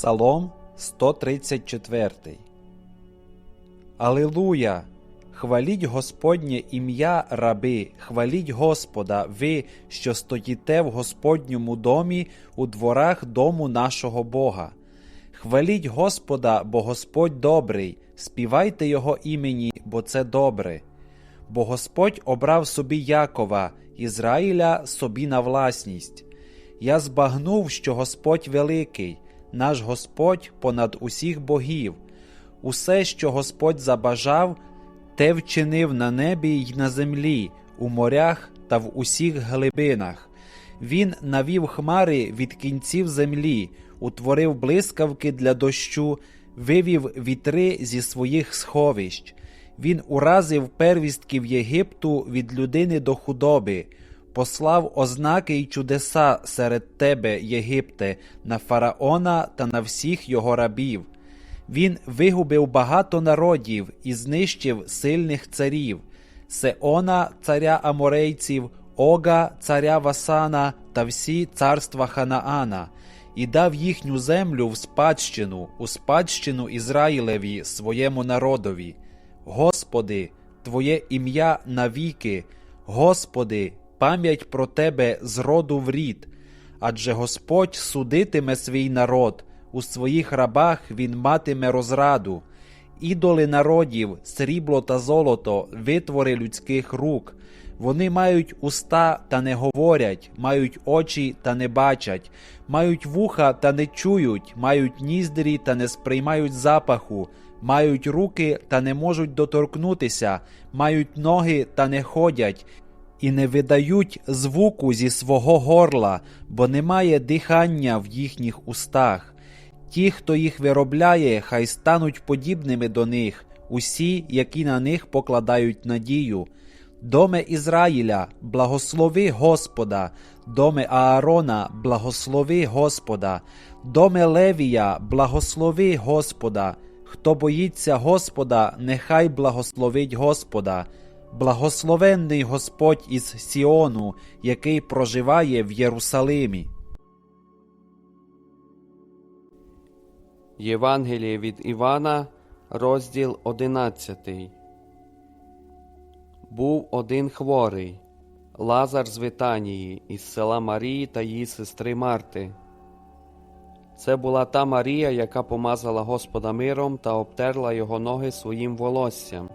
Псалом 134. Алилуя! Хваліть Господнє ім'я раби, хваліть Господа, ви, що стоїте в Господньому домі у дворах дому нашого Бога. Хваліть Господа, бо Господь добрий, співайте Його імені, бо це добре. Бо Господь обрав собі Якова, Ізраїля собі на власність. Я збагнув, що Господь великий, наш Господь понад усіх богів. Усе, що Господь забажав, те вчинив на небі й на землі, у морях та в усіх глибинах. Він навів хмари від кінців землі, утворив блискавки для дощу, вивів вітри зі своїх сховищ. Він уразив первістків Єгипту від людини до худоби, послав ознаки й чудеса серед тебе, Єгипте, на фараона та на всіх його рабів. Він вигубив багато народів і знищив сильних царів Сеона, царя Аморейців, Ога, царя Васана та всі царства Ханаана, і дав їхню землю в спадщину, у спадщину Ізраїлеві, своєму народові. Господи, Твоє ім'я навіки, Господи, пам'ять про Тебе з роду в рід, адже Господь судитиме свій народ, у своїх рабах Він матиме розраду, ідоли народів, срібло та золото, витвори людських рук. Вони мають уста та не говорять, мають очі та не бачать, мають вуха та не чують, мають ніздрі та не сприймають запаху, мають руки та не можуть доторкнутися, мають ноги та не ходять, і не видають звуку зі свого горла, бо немає дихання в їхніх устах. Ті, хто їх виробляє, хай стануть подібними до них, усі, які на них покладають надію. Доме Ізраїля, благослови Господа, доме Аарона, благослови Господа, доме Левія, благослови Господа. Хто боїться Господа, нехай благословить Господа. Благословенний Господь із Сіону, який проживає в Єрусалимі. Євангеліє від Івана, розділ 11. Був один хворий, Лазар з Витанії, із села Марії та її сестри Марти. Це була та Марія, яка помазала Господа миром та обтерла його ноги своїм волоссям.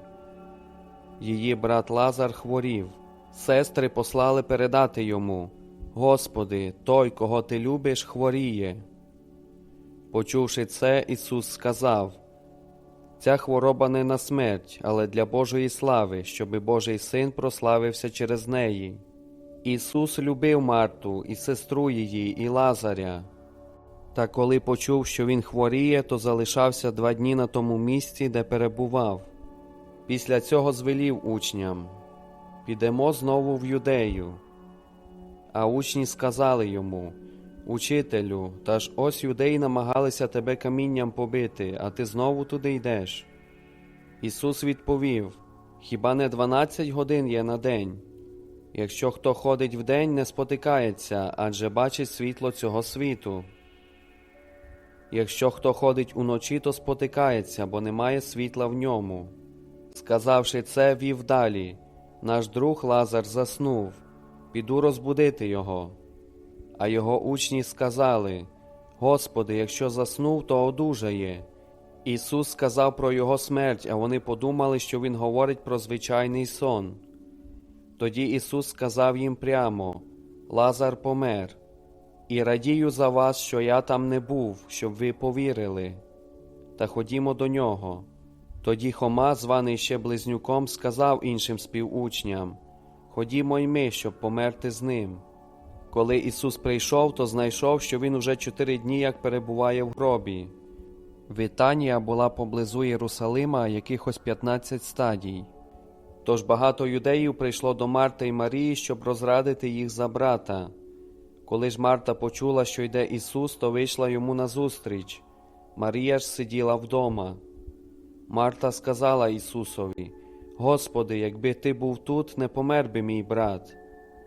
Її брат Лазар хворів. Сестри послали передати йому: Господи, той, кого ти любиш, хворіє. Почувши це, Ісус сказав: Ця хвороба не на смерть, але для Божої слави, щоби Божий син прославився через неї. Ісус любив Марту і сестру її, і Лазаря. Та коли почув, що він хворіє, то залишався два дні на тому місці, де перебував. Після цього звелів учням Підемо знову в юдею. А учні сказали йому Учителю, та ж ось юдеї намагалися тебе камінням побити, а ти знову туди йдеш. Ісус відповів Хіба не дванадцять годин є на день? Якщо хто ходить вдень, не спотикається, адже бачить світло цього світу. Якщо хто ходить уночі, то спотикається, бо немає світла в ньому. Сказавши це, вів далі. Наш друг Лазар заснув, піду розбудити його. А його учні сказали: Господи, якщо заснув, то одужає. Ісус сказав про його смерть, а вони подумали, що Він говорить про звичайний сон. Тоді Ісус сказав їм прямо: Лазар помер, і радію за вас, що я там не був, щоб ви повірили. Та ходімо до нього. Тоді Хома, званий ще близнюком, сказав іншим співучням: Ходімо й ми, щоб померти з ним. Коли Ісус прийшов, то знайшов, що Він уже чотири дні як перебуває в гробі. Вітанія була поблизу Єрусалима якихось 15 стадій. Тож багато юдеїв прийшло до Марти й Марії, щоб розрадити їх за брата. Коли ж Марта почула, що йде Ісус, то вийшла йому назустріч. Марія ж сиділа вдома. Марта сказала Ісусові: Господи, якби ти був тут, не помер би мій брат.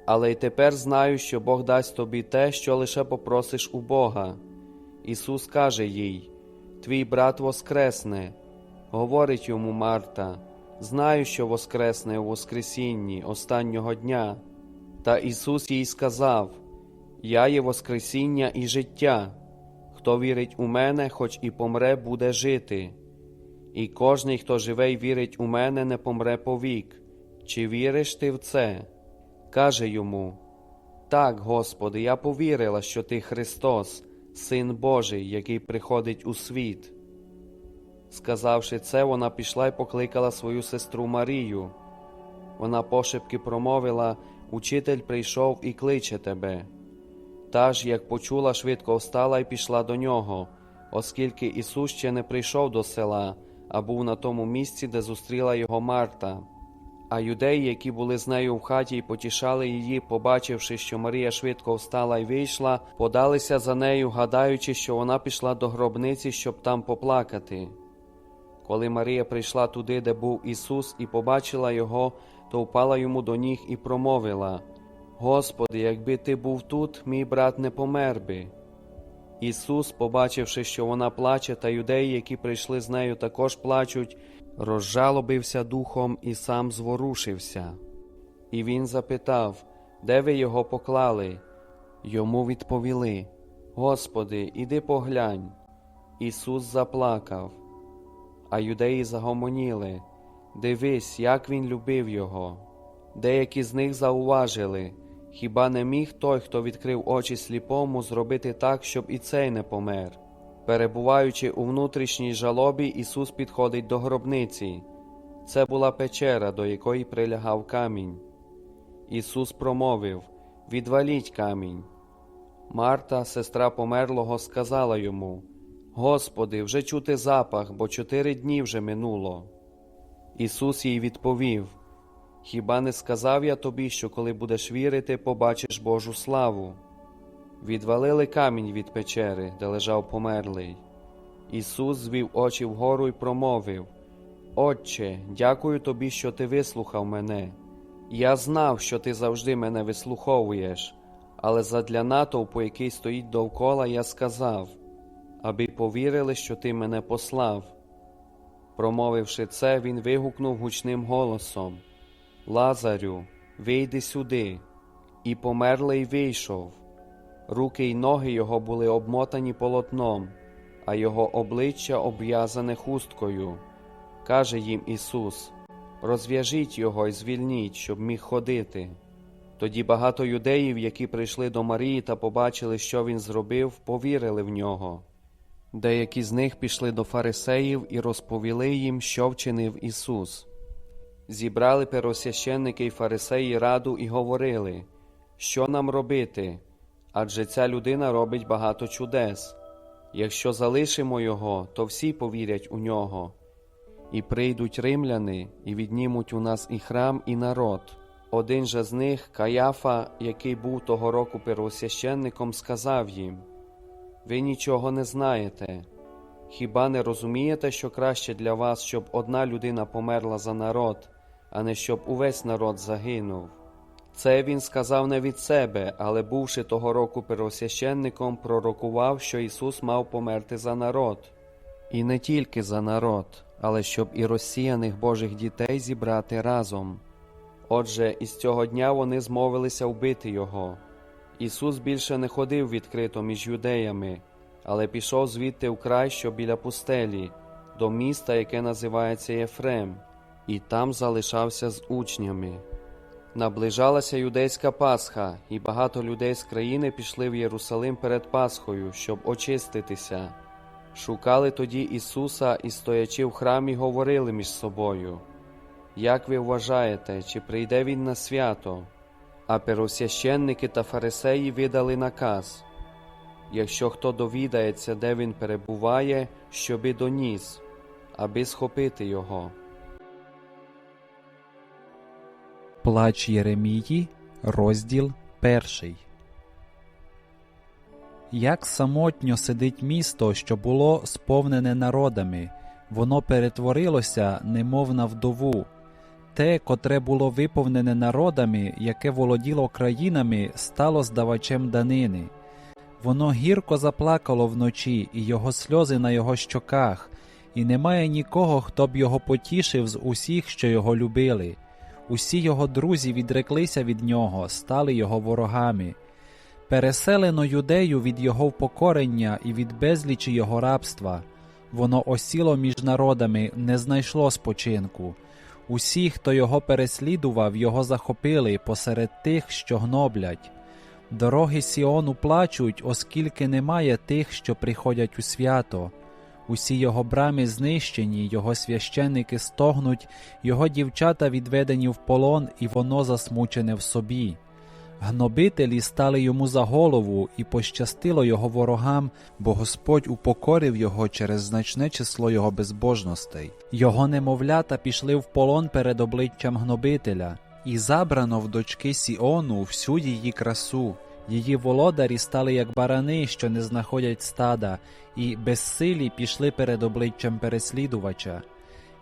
Але й тепер знаю, що Бог дасть тобі те, що лише попросиш у Бога. Ісус каже їй: Твій брат воскресне. Говорить йому Марта: Знаю, що воскресне у Воскресінні останнього дня. Та Ісус їй сказав: Я є Воскресіння і життя. Хто вірить у мене, хоч і помре, буде жити. І кожний, хто живе й вірить у мене, не помре повік. Чи віриш ти в це? Каже йому: Так, Господи, я повірила, що Ти Христос, Син Божий, який приходить у світ. Сказавши це, вона пішла й покликала свою сестру Марію. Вона пошепки промовила Учитель прийшов і кличе тебе. Та ж, як почула, швидко встала і пішла до нього, оскільки Ісус ще не прийшов до села, а був на тому місці, де зустріла його Марта. А юдеї, які були з нею в хаті і потішали її, побачивши, що Марія швидко встала і вийшла, подалися за нею, гадаючи, що вона пішла до гробниці, щоб там поплакати. Коли Марія прийшла туди, де був Ісус, і побачила його, то впала йому до ніг і промовила: Господи, якби ти був тут, мій брат не помер би. Ісус, побачивши, що вона плаче, та юдеї, які прийшли з нею, також плачуть, розжалобився духом і сам зворушився. І він запитав, де ви його поклали? Йому відповіли: Господи, іди поглянь. Ісус заплакав. А юдеї загомоніли Дивись, як він любив його. Деякі з них зауважили хіба не міг той, хто відкрив очі сліпому, зробити так, щоб і цей не помер. Перебуваючи у внутрішній жалобі, Ісус підходить до гробниці. Це була печера, до якої прилягав камінь. Ісус промовив Відваліть камінь. Марта, сестра померлого, сказала йому Господи, вже чути запах, бо чотири дні вже минуло. Ісус їй відповів Хіба не сказав я тобі, що коли будеш вірити, побачиш Божу славу? Відвалили камінь від печери, де лежав померлий. Ісус звів очі вгору і промовив Отче, дякую тобі, що ти вислухав мене. Я знав, що ти завжди мене вислуховуєш, але задля натовпу, який стоїть довкола, я сказав, аби повірили, що ти мене послав. Промовивши це, він вигукнув гучним голосом Лазарю, вийди сюди. І померлий вийшов. Руки й ноги його були обмотані полотном, а його обличчя обв'язане хусткою. Каже їм Ісус: Розв'яжіть його і звільніть, щоб міг ходити. Тоді багато юдеїв, які прийшли до Марії та побачили, що він зробив, повірили в нього. Деякі з них пішли до фарисеїв і розповіли їм, що вчинив Ісус. Зібрали первосвященники й фарисеї раду і говорили, що нам робити, адже ця людина робить багато чудес. Якщо залишимо його, то всі повірять у нього. І прийдуть римляни, і віднімуть у нас і храм, і народ. Один же з них, Каяфа, який був того року первосвященником, сказав їм Ви нічого не знаєте. Хіба не розумієте, що краще для вас, щоб одна людина померла за народ, а не щоб увесь народ загинув? Це він сказав не від себе, але, бувши того року первосвященником, пророкував, що Ісус мав померти за народ. І не тільки за народ, але щоб і розсіяних Божих дітей зібрати разом. Отже, із цього дня вони змовилися вбити його. Ісус більше не ходив відкрито між юдеями, але пішов звідти вкрай, що біля пустелі, до міста, яке називається Єфрем, і там залишався з учнями. Наближалася юдейська Пасха, і багато людей з країни пішли в Єрусалим перед Пасхою, щоб очиститися. Шукали тоді Ісуса і, стоячи в храмі, говорили між собою. Як ви вважаєте, чи прийде Він на свято? А первосвященники та фарисеї видали наказ якщо хто довідається, де він перебуває, щоби доніс, аби схопити його. Плач Єремії, розділ перший. Як самотньо сидить місто, що було сповнене народами, воно перетворилося, немов на вдову. Те, котре було виповнене народами, яке володіло країнами, стало здавачем данини. Воно гірко заплакало вночі, і його сльози на його щоках, і немає нікого, хто б його потішив з усіх, що його любили. Усі його друзі відреклися від нього, стали його ворогами. Переселено юдею від його впокорення і від безлічі його рабства. Воно осіло між народами, не знайшло спочинку. Усі, хто його переслідував, його захопили посеред тих, що гноблять. Дороги Сіону плачуть, оскільки немає тих, що приходять у свято. Усі його брами знищені, його священники стогнуть, його дівчата відведені в полон, і воно засмучене в собі. Гнобителі стали йому за голову, і пощастило його ворогам, бо Господь упокорив його через значне число його безбожностей. Його немовлята пішли в полон перед обличчям гнобителя, і забрано в дочки Сіону всю її красу. Її володарі стали як барани, що не знаходять стада, і безсилі пішли перед обличчям переслідувача.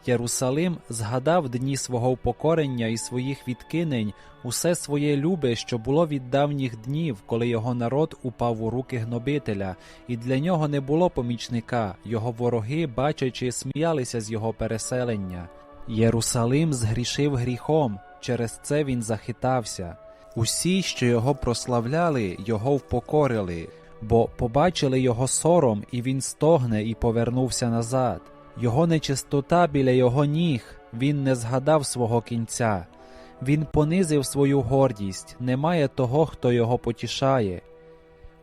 Єрусалим згадав дні свого упокорення і своїх відкинень, усе своє любе, що було від давніх днів, коли його народ упав у руки гнобителя, і для нього не було помічника, його вороги, бачачи, сміялися з його переселення. Єрусалим згрішив гріхом, через це він захитався. Усі, що його прославляли, його впокорили, бо побачили його сором, і він стогне і повернувся назад. Його нечистота біля його ніг, він не згадав свого кінця. Він понизив свою гордість, немає того, хто його потішає.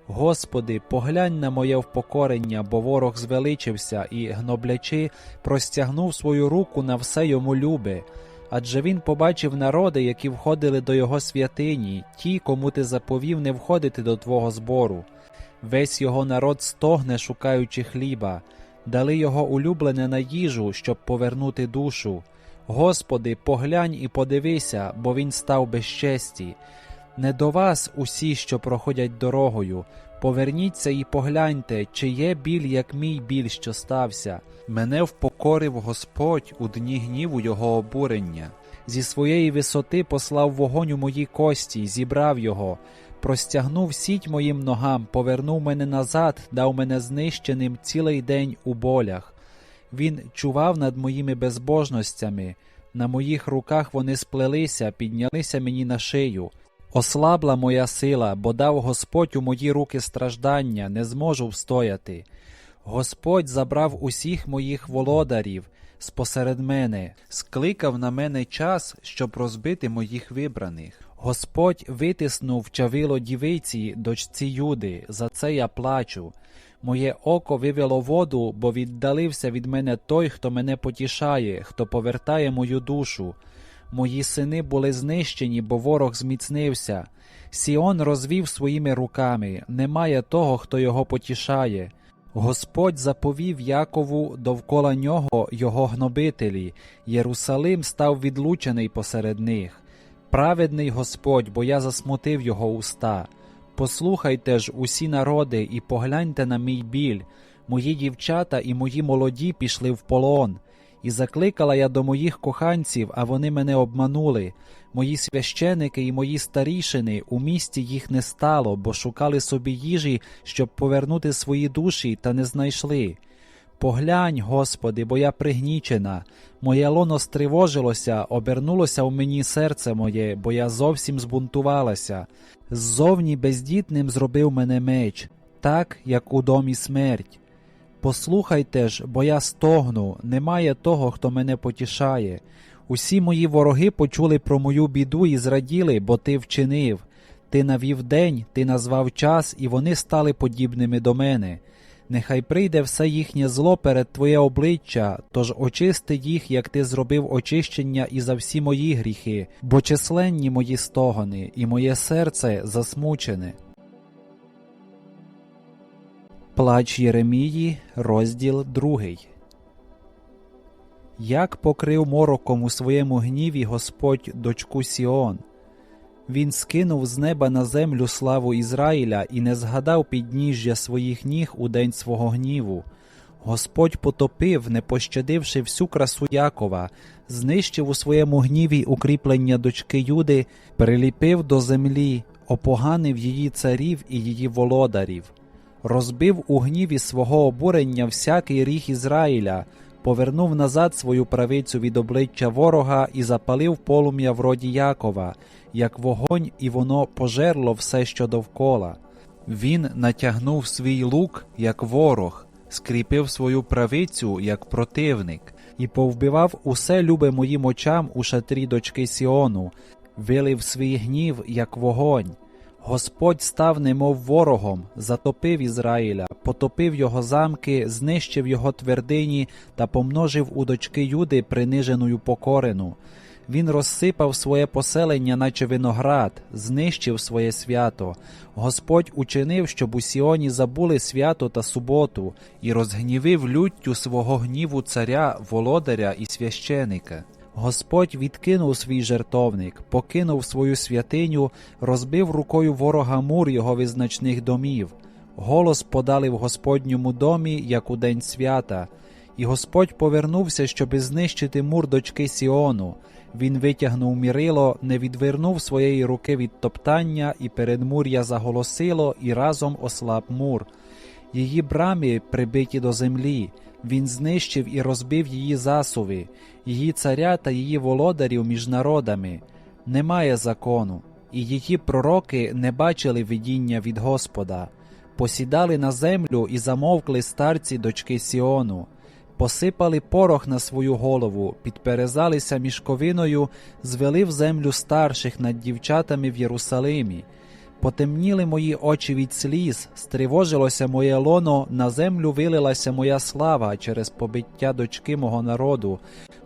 Господи, поглянь на моє впокорення, бо ворог звеличився і, гноблячи, простягнув свою руку на все йому любе. Адже він побачив народи, які входили до його святині, ті, кому ти заповів не входити до твого збору. Весь його народ стогне, шукаючи хліба, дали його улюблене на їжу, щоб повернути душу. Господи, поглянь і подивися, бо він став без честі. Не до вас усі, що проходять дорогою. Поверніться і погляньте, чи є біль, як мій біль, що стався. Мене впокорив Господь у дні гніву його обурення. Зі своєї висоти послав вогонь у мої кості, зібрав його, простягнув сіть моїм ногам, повернув мене назад, дав мене знищеним цілий день у болях. Він чував над моїми безбожностями, на моїх руках вони сплелися, піднялися мені на шию. Ослабла моя сила, бо дав Господь у мої руки страждання, не зможу встояти. Господь забрав усіх моїх володарів спосеред мене, скликав на мене час, щоб розбити моїх вибраних. Господь витиснув чавило дівиці, дочці Юди, за це я плачу. Моє око вивело воду, бо віддалився від мене той, хто мене потішає, хто повертає мою душу. Мої сини були знищені, бо ворог зміцнився. Сіон розвів своїми руками, немає того, хто його потішає. Господь заповів Якову довкола нього його гнобителі, Єрусалим став відлучений посеред них. Праведний Господь, бо я засмутив його уста. Послухайте ж усі народи, і погляньте на мій біль. Мої дівчата і мої молоді пішли в полон. І закликала я до моїх коханців, а вони мене обманули. Мої священики і мої старішини у місті їх не стало, бо шукали собі їжі, щоб повернути свої душі, та не знайшли. Поглянь, Господи, бо я пригнічена. Моє лоно стривожилося, обернулося в мені серце моє, бо я зовсім збунтувалася. Ззовні бездітним зробив мене меч, так, як у домі смерть. Послухайте ж, бо я стогну, немає того, хто мене потішає. Усі мої вороги почули про мою біду і зраділи, бо ти вчинив. Ти навів день, ти назвав час, і вони стали подібними до мене. Нехай прийде все їхнє зло перед Твоє обличчя, тож очисти їх, як ти зробив очищення і за всі мої гріхи, бо численні мої стогони, і моє серце засмучене. Плач Єремії, розділ другий. Як покрив мороком у своєму гніві Господь дочку Сіон. Він скинув з неба на землю славу Ізраїля і не згадав підніжжя своїх ніг у день свого гніву. Господь потопив, не пощадивши всю красу Якова, знищив у своєму гніві укріплення дочки Юди, приліпив до землі, опоганив її царів і її володарів. Розбив у гніві свого обурення всякий ріг Ізраїля, повернув назад свою правицю від обличчя ворога і запалив полум'я в роді Якова, як вогонь, і воно пожерло все, що довкола. Він натягнув свій лук, як ворог, скріпив свою правицю, як противник, і повбивав усе любе моїм очам у шатрі дочки Сіону, вилив свій гнів, як вогонь. Господь став немов ворогом, затопив Ізраїля, потопив його замки, знищив його твердині та помножив у дочки Юди приниженую покорену. Він розсипав своє поселення, наче виноград, знищив своє свято. Господь учинив, щоб у Сіоні забули свято та суботу, і розгнівив люттю свого гніву царя, володаря і священика. Господь відкинув свій жертовник, покинув свою святиню, розбив рукою ворога мур його визначних домів. Голос подали в Господньому домі, як у день свята. І Господь повернувся, щоби знищити мур дочки Сіону. Він витягнув мірило, не відвернув своєї руки від топтання, і передмур'я заголосило, і разом ослаб мур. Її брами прибиті до землі. Він знищив і розбив її засуви, її царя та її володарів між народами. Немає закону, і її пророки не бачили видіння від Господа. Посідали на землю і замовкли старці дочки Сіону. Посипали порох на свою голову, підперезалися мішковиною, звели в землю старших над дівчатами в Єрусалимі. Потемніли мої очі від сліз, стривожилося моє лоно, на землю вилилася моя слава через побиття дочки мого народу,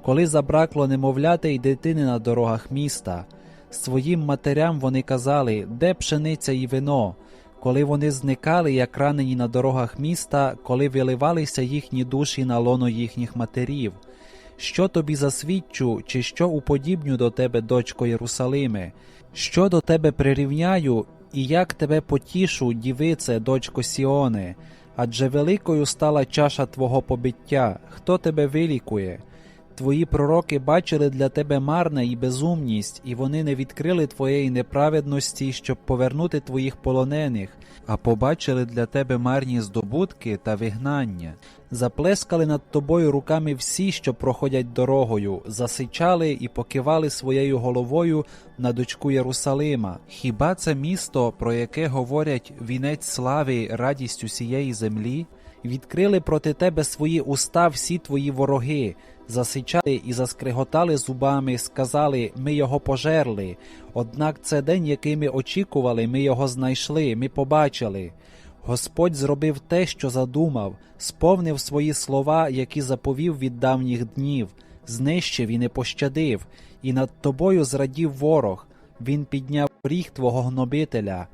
коли забракло немовляти й дитини на дорогах міста. Своїм матерям вони казали, де пшениця і вино, коли вони зникали, як ранені на дорогах міста, коли виливалися їхні душі на лоно їхніх матерів. Що тобі засвідчу, чи що уподібню до тебе, дочко Єрусалиме? Що до тебе прирівняю, і як тебе потішу, дівице, дочко Сіоне? Адже великою стала чаша твого побиття, хто тебе вилікує? Твої пророки бачили для тебе марне і безумність, і вони не відкрили твоєї неправедності, щоб повернути твоїх полонених, а побачили для тебе марні здобутки та вигнання. Заплескали над тобою руками всі, що проходять дорогою, засичали і покивали своєю головою на дочку Єрусалима. Хіба це місто, про яке говорять вінець слави, радість усієї землі? Відкрили проти тебе свої уста всі твої вороги, засичали і заскриготали зубами, сказали ми його пожерли. Однак це день, який ми очікували, ми його знайшли, ми побачили. Господь зробив те, що задумав, сповнив свої слова, які заповів від давніх днів, знищив і не пощадив, і над тобою зрадів ворог. Він підняв ріг твого гнобителя.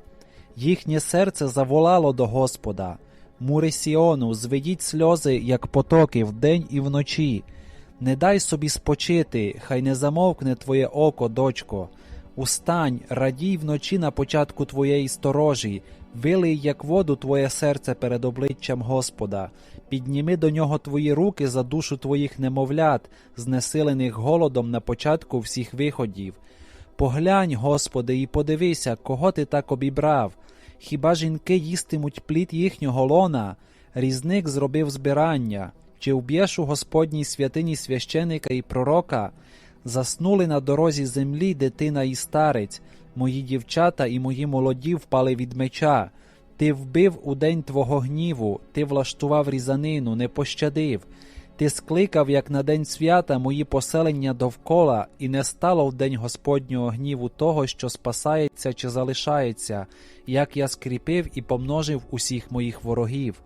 Їхнє серце заволало до Господа. Мури Сіону, зведіть сльози, як потоки, вдень і вночі. Не дай собі спочити, хай не замовкне твоє око, дочко. Устань, радій вночі на початку твоєї сторожі, вилий, як воду, твоє серце перед обличчям Господа, підніми до нього твої руки за душу твоїх немовлят, знесилених голодом на початку всіх виходів. Поглянь, Господи, і подивися, кого ти так обібрав. Хіба жінки їстимуть плід їхнього лона? Різник зробив збирання. Чи вб'єш у Господній святині священика і пророка? Заснули на дорозі землі дитина і старець, мої дівчата і мої молоді впали від меча. Ти вбив у день твого гніву, ти влаштував різанину, не пощадив. Ти скликав, як на день свята, мої поселення довкола, і не стало в день Господнього гніву того, що спасається чи залишається, як я скріпив і помножив усіх моїх ворогів.